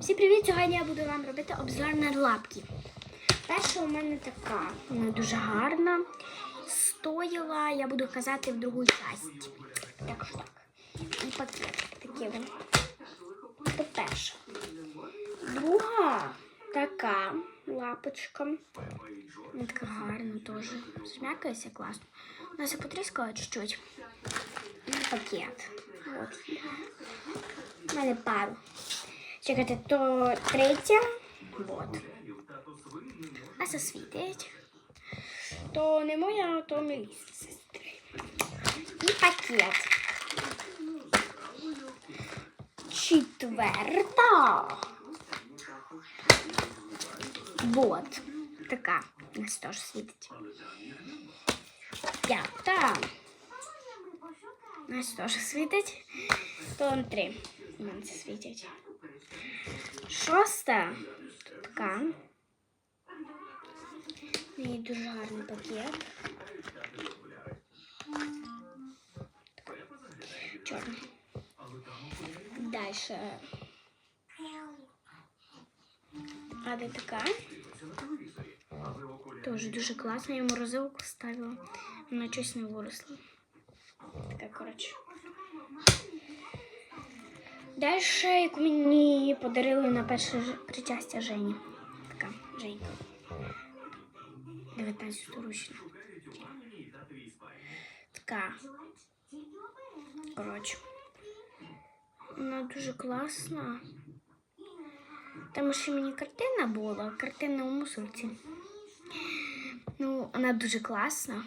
Всім привіт! Сьогодні я буду вам робити обзор на лапки. Перша у мене така, вона дуже гарна. Стоїла, я буду казати в другу часть. Так що так. І пакет такий він. Це перша. Друга така лапочка. Вона така гарна теж. Змякається класно. Вона все потріскала чуть-чуть. І пакет. От. У мене пару. Чекайте, то третя. Вот. А це світить. То не моя, а то Мелісі сестри. І пакет. Четверта. Вот. Така. Нас теж світить. П'ята. Нас теж світить. То три. Мене це світять. Така. В неї дуже пакет. Чорний. Дальше. А де така? Тоже дуже класно. Я морозилку ставила. Вона щось не виросла. Така, коротше. Дальше, яку мені подарили на перше причастя Жені. Така Женька. 19 ручна. Така. Коротше. Вона дуже класна. Там ще мені картина була, картина у мусорці. Ну, вона дуже класна.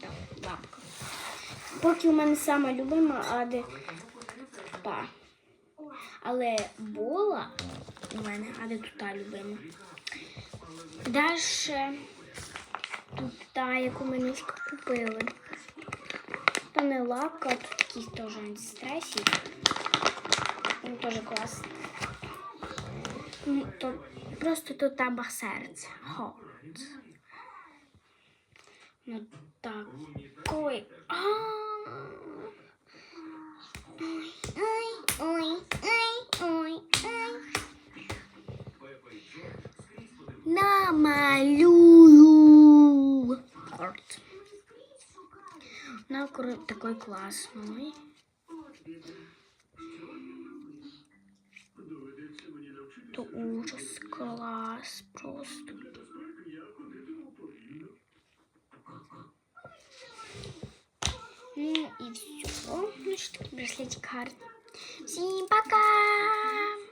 Так, лапка. Поки у мене сама любима, а де та. Але була у мене, а де тут та любима. Далі тут та, яку ми мішка купили. То не лапка, тут такий теж антистресі. Він теж класний. Ну, То просто тут табах серце. Хот. Ну такой. А. Ой, Намалюю. Корт. На такой классный. Это ужас, класс просто. Ну и все. Значит, такие браслетик гарный. Всем пока!